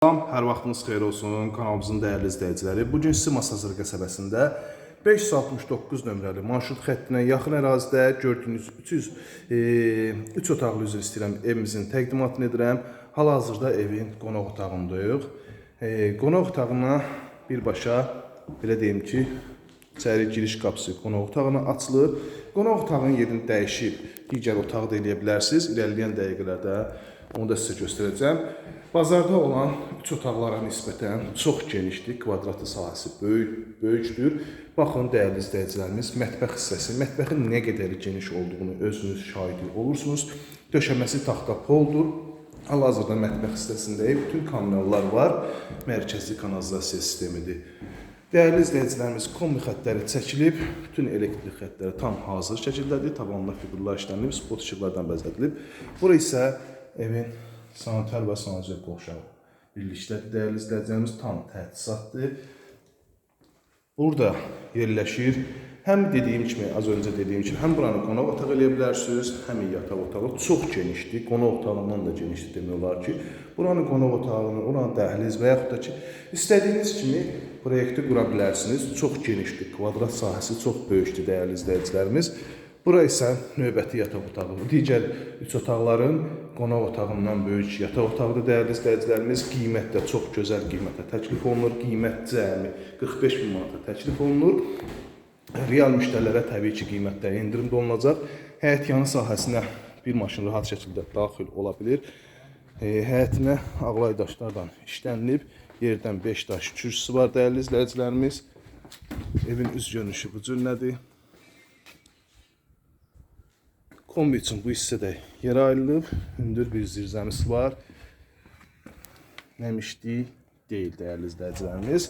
Salam, hər vaxtınız xeyir olsun kanalımızın dəyərli izləyiciləri. Bu gün sizi Masazır qəsəbəsində 569 nömrəli marşrut xəttinə yaxın ərazidə gördüyünüz 300 e, 3 otaqlı üzr istəyirəm evimizin təqdimatını edirəm. Hal-hazırda evin qonaq otağındayıq. E, qonaq otağına birbaşa belə deyim ki, içəri giriş qapısı qonaq otağına açılır. Qonaq otağının yerini dəyişib digər otaq da eləyə bilərsiniz. İrəliləyən dəqiqələrdə onu da sizə göstərəcəm. Bazarda olan üç otaqlara nisbətən çox genişdir, kvadratı sahəsi böyük, böyükdür. Baxın dəyərli izləyicilərimiz, mətbəx hissəsi, mətbəxin nə qədər geniş olduğunu özünüz şahidi olursunuz. Döşəməsi taxta poldur. Hal-hazırda mətbəx hissəsində bütün kanallar var. Mərkəzi kanalizasiya sistemidir. Dəyərli izləyicilərimiz, kombi xəttləri çəkilib, bütün elektrik xəttləri tam hazır şəkildədir. Tavanlar fiqurlar işlənib, spot işıqlardan bəzədilib. Bura isə evin sanitar və sanitariya qovşağı birlikdədir. Dəyərli izləyicilərimiz tam təchizatdır. Burada yerləşir. Həm dediyim kimi, az öncə dediyim kimi, həm buranı qonaq otağı eləyə bilərsiniz, həm yataq otağı çox genişdir. Qonaq otağından da genişdir demək olar ki, buranı qonaq otağını, oranı dəhliz və yaxud da ki, istədiyiniz kimi proyekti qura bilərsiniz. Çox genişdir. Kvadrat sahəsi çox böyükdür dəyərli izləyicilərimiz. Bura isə növbəti yataq otağı. Digər üç otaqların qonaq otağından böyük yataq otağıdır dəyərli izləyicilərimiz. Qiymət də çox gözəl qiymətə təklif olunur. Qiymət cəmi 45 min manata təklif olunur. Real müştərilərə təbii ki, qiymətdə endirim də olunacaq. Həyət yanı sahəsinə bir maşın rahat şəkildə daxil ola bilər. E, həyətinə ağlay daşlardan işlənilib. Yerdən 5 daş kürsüsü var dəyərli izləyicilərimiz. Evin üz görünüşü bu cür nədir? Kombi üçün bu hissədə yer ayrılıb. Hündür bir zirzəmisi var. Nəmişlik deyil dəyərli izləyicilərimiz.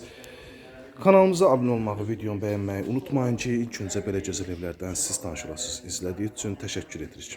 Kanalımıza abunə olmağı, videonu bəyənməyi unutmayın ki, ilk öncə belə gözəl evlərdən siz tanış olasınız. İzlədiyi üçün təşəkkür edirik.